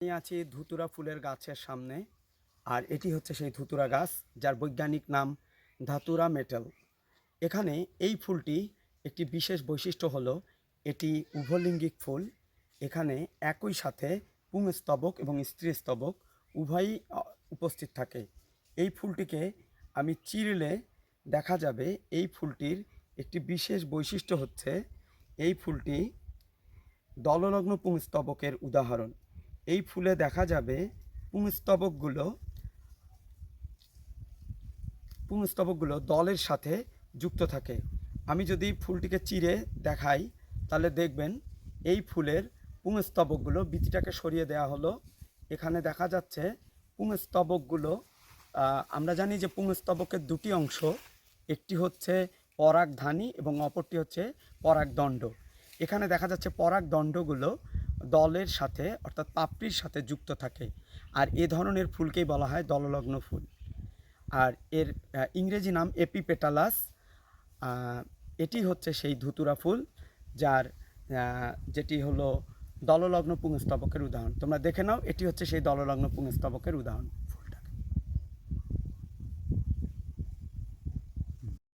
আমি আছি ধুতুরা ফুলের গাছের সামনে, আর এটি হচ্ছে সেই ধুতুরা গাছ, যার বৈজ্ঞানিক নাম ধাতুরা মেটাল। এখানে এই ফুলটি একটি বিশেষ বৈশিষ্ট্য হলো, এটি উভলিঙ্গিক ফুল। এখানে একই সাথে পুংস্তবক এবং স্ত্রীস্তবক উভয়ই উপস্থিত থাকে। এই ফুলটিকে আমি চিরলে দেখা যাবে, এই ফুলটির একটি বিশেষ বৈশিষ্ট্য হচ্ছে, এই ফুলটি দললগ্ন পুংস্তবকের উদাহরণ। এই ফুলে দেখা যাবে পুংস্তবকগুলো পুংস্তবকগুলো দলের সাথে যুক্ত থাকে। আমি যদি ফুলটিকে চিরে দেখাই, তাহলে দেখবেন এই ফুলের পুংস্তবকগুলো বিচিটাকে সরিয়ে দেওয়া হলো। এখানে দেখা যাচ্ছে পুংস্তবকগুলো আমরা জানি যে পুংস্তবকের দুটি অংশ, একটি হচ্ছে পরাগধানী এবং অপরটি হচ্ছে পরাগদণ্ড। এখানে দেখা যাচ্ছে পরাগদণ্ডগুলো দলের সাথে, অর্থাৎ পাপড়ির সাথে যুক্ত থাকে। আর এ ধরনের ফুলকেই বলা হয় দললগ্ন ফুল। আর এর ইংরেজি নাম এপিপেটালাস। পেটালাস এটি হচ্ছে সেই ধুতুরা ফুল, যার যেটি হলো দললগ্ন পুংস্তবকের উদাহরণ। তোমরা দেখে নাও, এটি হচ্ছে সেই দললগ্ন পুংস্তবকের উদাহরণ।